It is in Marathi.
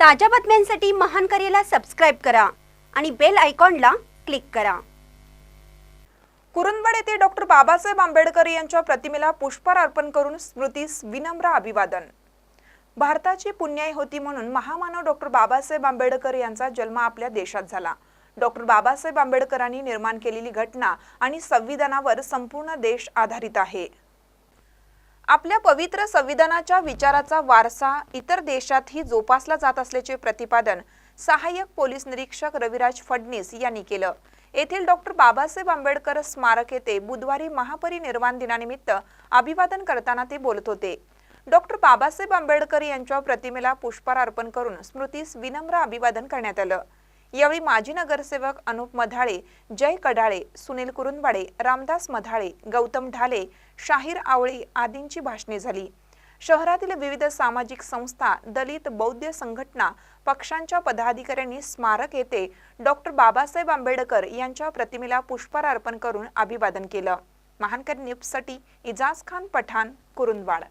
ताज्या बातम्यांसाठी महान करेला सबस्क्राईब करा आणि बेल आयकॉनला क्लिक करा. कुरुंदवाड येथे डॉक्टर बाबासाहेब आंबेडकर यांच्या प्रतिमेला पुष्पहार अर्पण करून स्मृतीस विनम्र अभिवादन. भारताची पुण्याई होती म्हणून महामानव डॉक्टर बाबासाहेब आंबेडकर यांचा जन्म आपल्या देशात झाला. डॉक्टर बाबासाहेब आंबेडकरांनी निर्माण केलेली घटना आणि संविधानावर संपूर्ण देश आधारित आहे. आपल्या पवित्र संविधानाच्या विचाराचा वारसा इतर देशातही जोपासला जात असल्याचे प्रतिपादन सहाय्यक पोलीस निरीक्षक रविराज फडणीस यांनी केलं. येथील डॉक्टर बाबासाहेब आंबेडकर स्मारक येथे बुधवारी महापरिनिर्वाण दिनानिमित्त अभिवादन करताना ते बोलत होते. डॉक्टर बाबासाहेब आंबेडकर यांच्या प्रतिमेला पुष्पहार अर्पण करून स्मृतीस विनम्र अभिवादन करण्यात आलं. यावेळी माजी नगरसेवक अनुप मधाळे जय कडाळे सुनील कुरुंदवाडे रामदास मधाळे गौतम ढाले शाहीर आवळे आदींची भाषणे झाली. शहरातील विविध सामाजिक संस्था दलित बौद्ध संघटना पक्षांच्या पदाधिकाऱ्यांनी स्मारक येथे डॉक्टर बाबासाहेब आंबेडकर यांच्या प्रतिमेला पुष्पहार अर्पण करून अभिवादन केलं. महानकर न्यूजसाठी इजाज खान पठाण कुरुंदवाड.